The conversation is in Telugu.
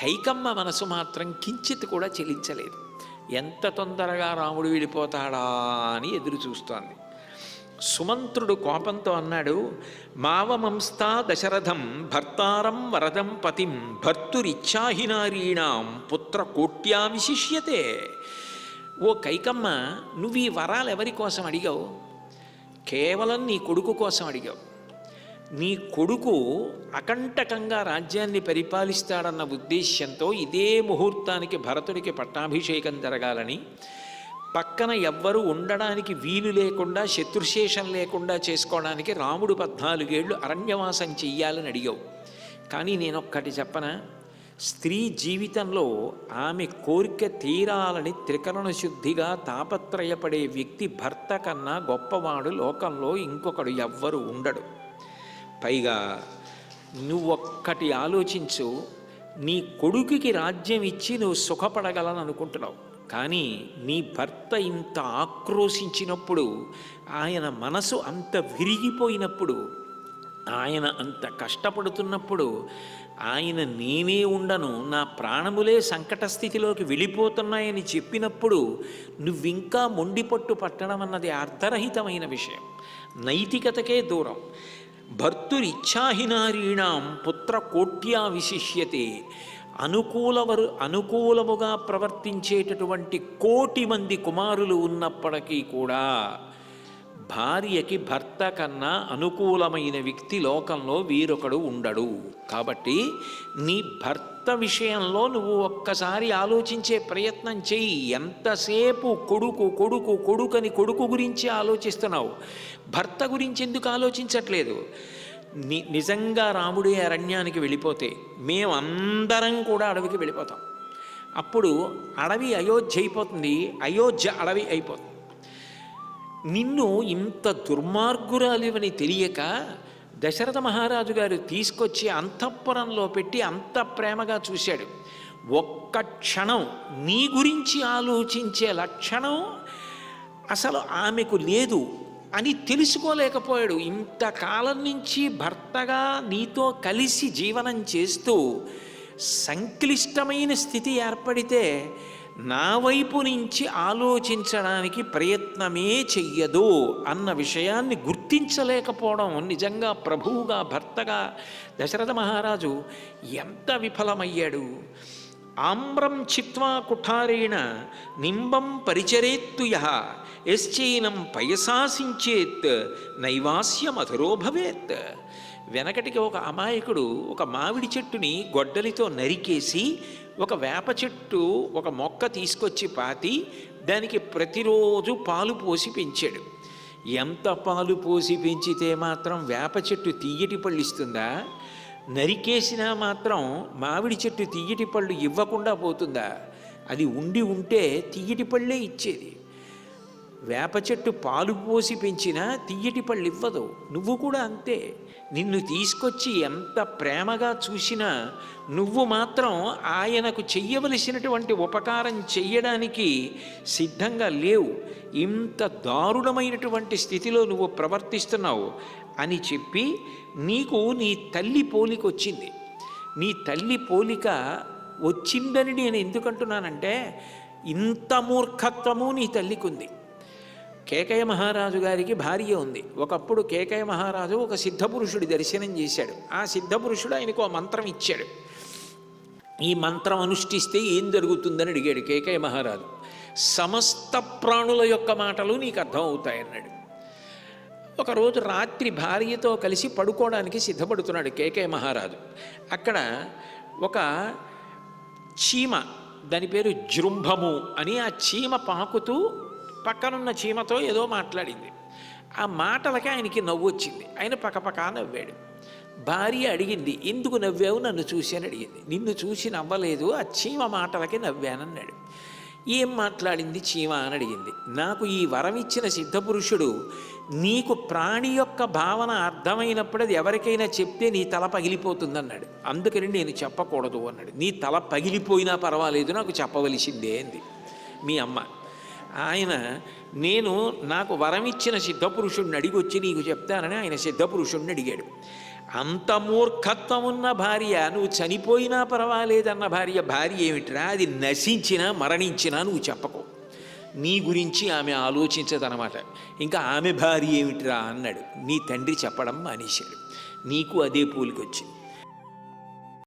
కైకమ్మ మనసు మాత్రం కించిత్ కూడా చెలించలేదు. ఎంత తొందరగా రాముడు వెళ్ళిపోతాడా అని ఎదురు చూస్తోంది. సుమంత్రుడు కోపంతో అన్నాడు మావమంస్తా దశరథం భర్తారం వరదం పతిం భర్తురిచ్చాహినారీణాం పుత్ర కోట్యా విశిష్యతే ఓ కైకమ్మ నువ్వు ఈ వరాలు ఎవరి కోసం అడిగావు? కేవలం నీ కొడుకు కోసం అడిగావు. నీ కొడుకు అకంటకంగా రాజ్యాన్ని పరిపాలిస్తాడన్న ఉద్దేశ్యంతో ఇదే ముహూర్తానికి భరతుడికి పట్టాభిషేకం జరగాలని పక్కన ఎవ్వరూ ఉండడానికి వీలు లేకుండా శత్రుశేషం లేకుండా చేసుకోవడానికి రాముడు పద్నాలుగేళ్ళు అరణ్యవాసం చెయ్యాలని అడిగావు. కానీ నేనొక్కటి చెప్పనా? స్త్రీ జీవితంలో ఆమె కోరిక తీరాలని త్రికరణ శుద్ధిగా తాపత్రయపడే వ్యక్తి భర్త కన్నా గొప్పవాడు లోకంలో ఇంకొకడు ఎవ్వరు ఉండడు. పైగా నువ్వొక్కటి ఆలోచించు నీ కొడుకుకి రాజ్యం ఇచ్చి నువ్వు సుఖపడగలను అనుకుంటున్నావు. కానీ నీ భర్త ఇంత ఆక్రోశించినప్పుడు ఆయన మనసు అంత విరిగిపోయినప్పుడు ఆయన అంత కష్టపడుతున్నప్పుడు ఆయన నేనే ఉండను నా ప్రాణములే సంకట స్థితిలోకి వెళ్ళిపోతున్నాయని చెప్పినప్పుడు నువ్వింకా మొండిపట్టు పట్టడం అన్నది అర్థరహితమైన విషయం. నైతికతకే దూరం. భర్తురిచ్ఛాహినారీణాం పుత్ర కోట్యా విశిష్యతే. అనుకూలవరు అనుకూలముగా ప్రవర్తించేటటువంటి కోటి మంది కుమారులు ఉన్నప్పటికీ కూడా భార్యకి భర్త కన్నా అనుకూలమైన వ్యక్తి లోకంలో వీరొకడు ఉండడు. కాబట్టి నీ భర్త విషయంలో నువ్వు ఒక్కసారి ఆలోచించే ప్రయత్నం చెయ్యి. ఎంతసేపు కొడుకు కొడుకు కొడుకని కొడుకు గురించి ఆలోచిస్తున్నావు? భర్త గురించి ఎందుకు ఆలోచించట్లేదు? ని నిజంగా రాముడే అరణ్యానికి వెళ్ళిపోతే మేమందరం కూడా అడవికి వెళ్ళిపోతాం. అప్పుడు అడవి అయోధ్య అయిపోతుంది. అయోధ్య అడవి అయిపోతుంది. నిన్ను ఇంత దుర్మార్గురాలివని తెలియక దశరథ మహారాజు గారు తీసుకొచ్చి అంతఃపురంలో పెట్టి అంత ప్రేమగా చూశాడు. ఒక్క క్షణం నీ గురించి ఆలోచించే లక్షణం అసలు ఆమెకు లేదు అని తెలుసుకోలేకపోయాడు. ఇంతకాలం నుంచి భర్తగా నీతో కలిసి జీవనం చేస్తూ సంక్లిష్టమైన స్థితి ఏర్పడితే నా వైపు నుంచి ఆలోచించడానికి ప్రయత్నమే చెయ్యదు అన్న విషయాన్ని గుర్తించలేకపోవడం నిజంగా ప్రభువుగా భర్తగా దశరథ మహారాజు ఎంత విఫలమయ్యాడు. ఆమ్రం చిత్వా కుఠారేణ నింబం పరిచరేత్తు యః యశ్చైనం పయసాసించేత్ నైవాస్య మధురో భవేత్. వెనకటికి ఒక అమాయకుడు ఒక మామిడి చెట్టుని గొడ్డలితో నరికేసి ఒక వేప చెట్టు ఒక మొక్క తీసుకొచ్చి పాతి దానికి ప్రతిరోజు పాలు పోసి పెంచాడు. ఎంత పాలు పోసి పెంచితే మాత్రం వేప చెట్టు తీయటి పళ్ళు ఇస్తుందా? నరికేసినా మాత్రం మామిడి చెట్టు తీయటి పళ్ళు ఇవ్వకుండా పోతుందా? అది ఉండి ఉంటే తీయటి పళ్ళే ఇచ్చేది. వేప చెట్టు పాలు పోసి పెంచినా తీయటి పళ్ళు ఇవ్వదు. నువ్వు కూడా అంతే. నిన్ను తీసుకొచ్చి ఎంత ప్రేమగా చూసినా నువ్వు మాత్రం ఆయనకు చెయ్యవలసినటువంటి ఉపకారం చెయ్యడానికి సిద్ధంగా లేవు. ఇంత దారుణమైనటువంటి స్థితిలో నువ్వు ప్రవర్తిస్తున్నావు అని చెప్పి నీకు నీ తల్లి పోలిక వచ్చింది. నీ తల్లి పోలిక వచ్చిందని నేను ఎందుకంటున్నానంటే ఇంత మూర్ఖత్వము నీ తల్లికి ఉంది కేకయ మహారాజు గారికి భార్య ఉంది. ఒకప్పుడు కేకయ మహారాజు ఒక సిద్ధపురుషుడి దర్శనం చేశాడు. ఆ సిద్ధపురుషుడు ఆయనకు ఆ మంత్రం ఇచ్చాడు. ఈ మంత్రం అనుష్ఠిస్తే ఏం జరుగుతుందని అడిగాడు కేకయ మహారాజు. సమస్త ప్రాణుల యొక్క మాటలు నీకు అర్థం అవుతాయన్నాడు. ఒకరోజు రాత్రి భార్యతో కలిసి పడుకోవడానికి సిద్ధపడుతున్నాడు కేకే మహారాజు. అక్కడ ఒక చీమ దాని పేరు జృంభము అని ఆ చీమ పాకుతూ పక్కనున్న చీమతో ఏదో మాట్లాడింది. ఆ మాటలకి ఆయనకి నవ్వు వచ్చింది. ఆయన పక్కపక్క నవ్వాడు. భార్య అడిగింది ఎందుకు నవ్వావు? నన్ను చూసి అని అడిగింది. నిన్ను చూసి నవ్వలేదు ఆ చీమ మాటలకి నవ్వానన్నాడు. ఏం మాట్లాడింది చీమ? అని అడిగింది. నాకు ఈ వరం ఇచ్చిన సిద్ధపురుషుడు నీకు ప్రాణి యొక్క భావన అర్థమైనప్పుడు అది ఎవరికైనా చెప్తే నీ తల పగిలిపోతుందన్నాడు. అందుకని నేను చెప్పకూడదు అన్నాడు. నీ తల పగిలిపోయినా పర్వాలేదు నాకు చెప్పవలసిందే అంది. మీ అమ్మ ఆయన నేను నాకు వరం ఇచ్చిన సిద్ధపురుషుణ్ణి అడిగి వచ్చి నీకు చెప్తానని ఆయన సిద్ధపురుషుణ్ణి అడిగాడు. అంత మూర్ఖత్వం ఉన్న భార్య నువ్వు చనిపోయినా పర్వాలేదన్న భార్య భార్య ఏమిట్రా? అది నశించినా మరణించినా నువ్వు చెప్పకు. నీ గురించి ఆమె ఆలోచించదనమాట. ఇంకా ఆమె భార్య ఏమిట్రా? అన్నాడు. నీ తండ్రి చెప్పడం మానేశాడు. నీకు అదే పూలికొచ్చింది.